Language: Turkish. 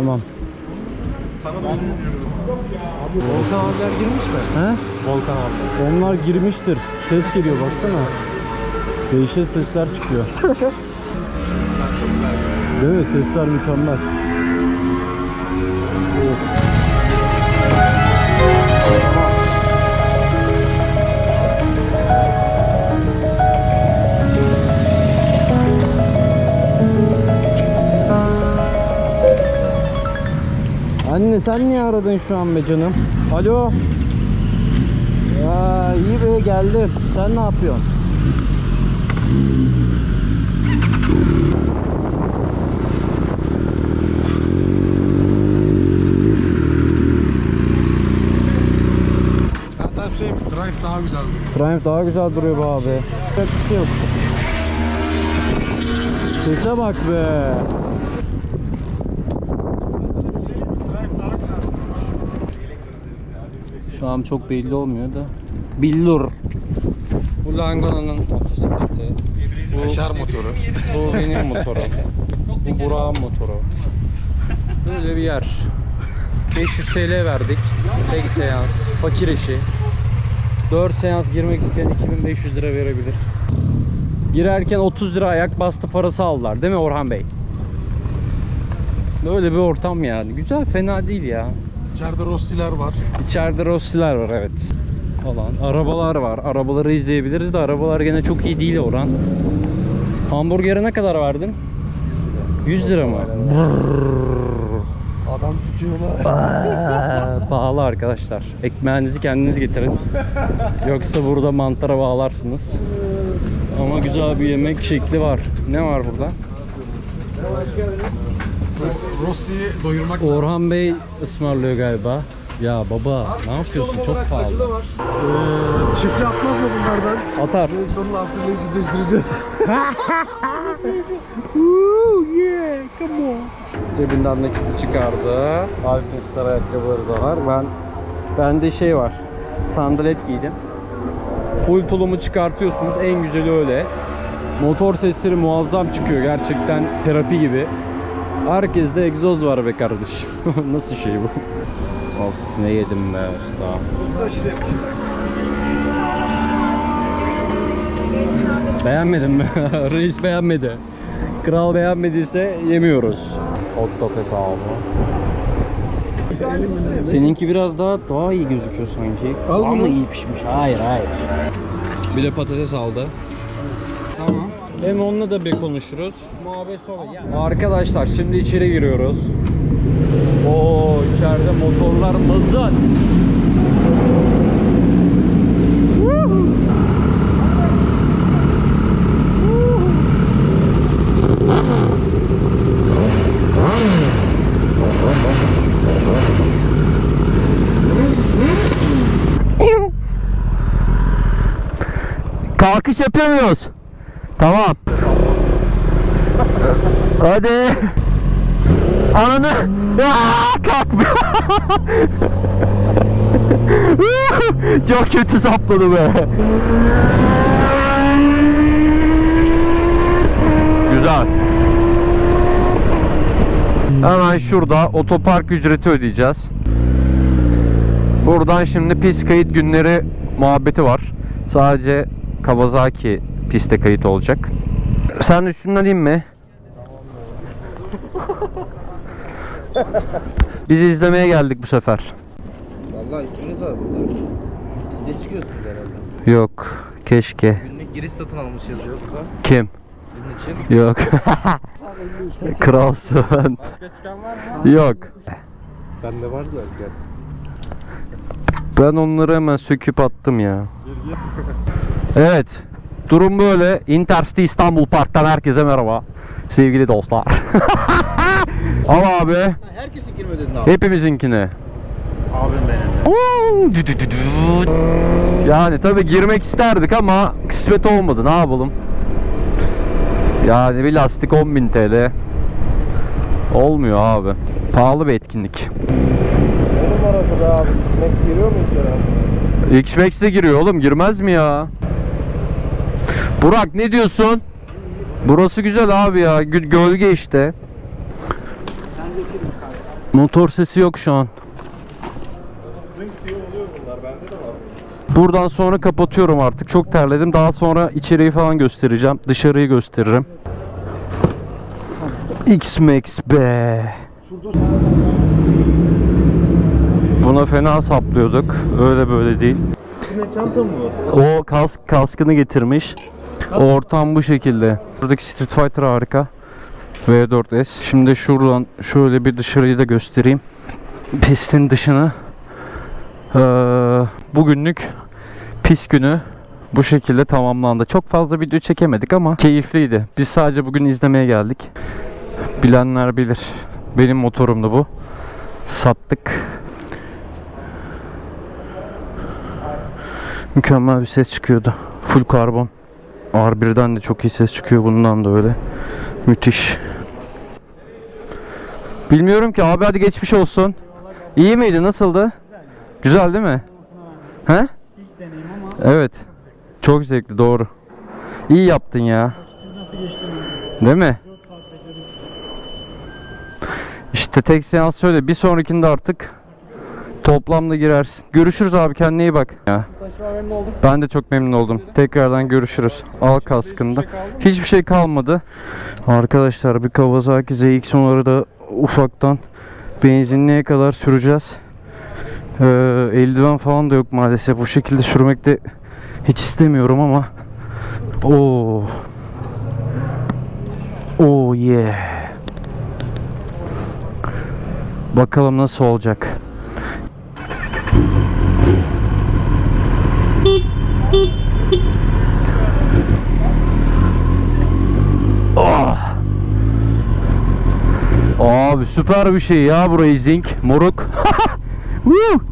Tamam. Volkan abiler girmiş mi? He? Volkan abi. Onlar girmiştir. Ses geliyor baksana. Değişik sesler çıkıyor. Değil mi? Sesler mükemmel. Sen niye aradın şu an be canım? Alo. Ya iyi be geldim. Sen ne yapıyorsun? Ben sana bir şey? Drive daha güzel duruyor. Triumph daha güzel duruyor be abi. Yapacak bir şey yok. Sese bak be. Drive daha güzel Şu an çok belli olmuyor da. Billur. Bu Langana'nın motosikleti. Bu, Yaşar motoru. bu benim motorum. Bu Burak'ın motoru. Böyle bir yer. 500 TL verdik. Tek seans. Fakir işi. 4 seans girmek isteyen 2500 lira verebilir. Girerken 30 lira ayak bastı parası aldılar. Değil mi Orhan Bey? Böyle bir ortam yani. Güzel fena değil ya. İçeride Rossi'ler var. İçeride Rossi'ler var evet. Falan. Arabalar var. Arabaları izleyebiliriz de arabalar gene çok iyi değil Orhan. Hamburger'e ne kadar verdin? 100 lira mı? Adam sikiyorlar. Aa, Pahalı arkadaşlar. Ekmeğinizi kendiniz getirin. Yoksa burada mantara bağlarsınız. Ama güzel bir yemek şekli var. Ne var burada? Rossi'yi doyurmak Orhan Bey ısmarlıyor galiba. Ya baba ne yapıyorsun? Çok pahalı. Ee, çiftli atmaz mı bunlardan? Atar. Direksiyonun altını iyice değiştireceğiz. Cebinden nakiti çıkardı. Alpin Star ayakkabıları da var. Ben bende şey var. Sandalet giydim. Full tulumu çıkartıyorsunuz. En güzeli öyle. Motor sesleri muazzam çıkıyor gerçekten terapi gibi. Herkeste egzoz var be kardeşim. Nasıl şey bu? Of ne yedim be usta. Beğenmedin mi? Reis beğenmedi. Kral beğenmediyse yemiyoruz. Hot dog hesabı. Seninki biraz daha daha iyi gözüküyor sanki. Al Ama iyi pişmiş. Hayır hayır. Bir de patates aldı. tamam. Hem onunla da bir konuşuruz. Muhabbet sonra. Arkadaşlar şimdi içeri giriyoruz. Oo içeride motorlar mızın. Kalkış yapıyor muyuz? Tamam. Hadi. Ananı. Aa, kalkmıyor. Çok kötü sapladı be. Güzel. Hemen şurada otopark ücreti ödeyeceğiz. Buradan şimdi pist kayıt günleri muhabbeti var. Sadece Kawasaki piste kayıt olacak. Sen üstünden in mi? Bizi izlemeye geldik bu sefer. Vallahi isminiz var burada. Bizde çıkıyorsunuz herhalde. Yok. Keşke. Günlük giriş satın almış yazıyor burada. Kim? Sizin için. Yok. Kralsın. Yok. Bende var da gel. Ben onları hemen söküp attım ya. Evet. Durum böyle. Intercity İstanbul Park'tan herkese merhaba. Sevgili dostlar. Al abi. Herkesin girme dedin abi. Hepimizinkini. Abim benim. Yani tabi girmek isterdik ama kısmet olmadı. Ne yapalım? Yani bir lastik 10.000 TL. Olmuyor abi. Pahalı bir etkinlik. Ne numarası be abi? Max giriyor mu içeri? X-Max de giriyor oğlum. Girmez mi ya? Burak ne diyorsun? Burası güzel abi ya. Gö- Gölge işte. Motor sesi yok şu an. Buradan sonra kapatıyorum artık. Çok terledim. Daha sonra içeriği falan göstereceğim. Dışarıyı gösteririm. X-Max be. Buna fena saplıyorduk. Öyle böyle değil. O kask kaskını getirmiş. Ortam bu şekilde. Buradaki Street Fighter harika. V4S. Şimdi şuradan şöyle bir dışarıyı da göstereyim. Pistin dışını. Ee, bugünlük pis günü bu şekilde tamamlandı. Çok fazla video çekemedik ama keyifliydi. Biz sadece bugün izlemeye geldik. Bilenler bilir. Benim motorumdu bu. Sattık. Mükemmel bir ses çıkıyordu. Full karbon. R1'den de çok iyi ses çıkıyor. Bundan da öyle. Müthiş. Bilmiyorum ki abi hadi geçmiş olsun. İyi miydi? Nasıldı? Güzel değil mi? He? Evet. Çok zevkli doğru. İyi yaptın ya. Değil mi? İşte tek seans söyle. Bir sonrakinde artık toplamda girersin. Görüşürüz abi kendine iyi bak. Ya. Ben de çok memnun oldum. Tekrardan görüşürüz. Al kaskında. Hiçbir şey kalmadı. Arkadaşlar bir Kawasaki ZX-10'ları da ufaktan benzinliğe kadar süreceğiz. Ee, eldiven falan da yok maalesef. Bu şekilde sürmek de hiç istemiyorum ama. Oo. Oh yeah. Bakalım nasıl olacak. Abi süper bir şey ya bu Racing. Moruk.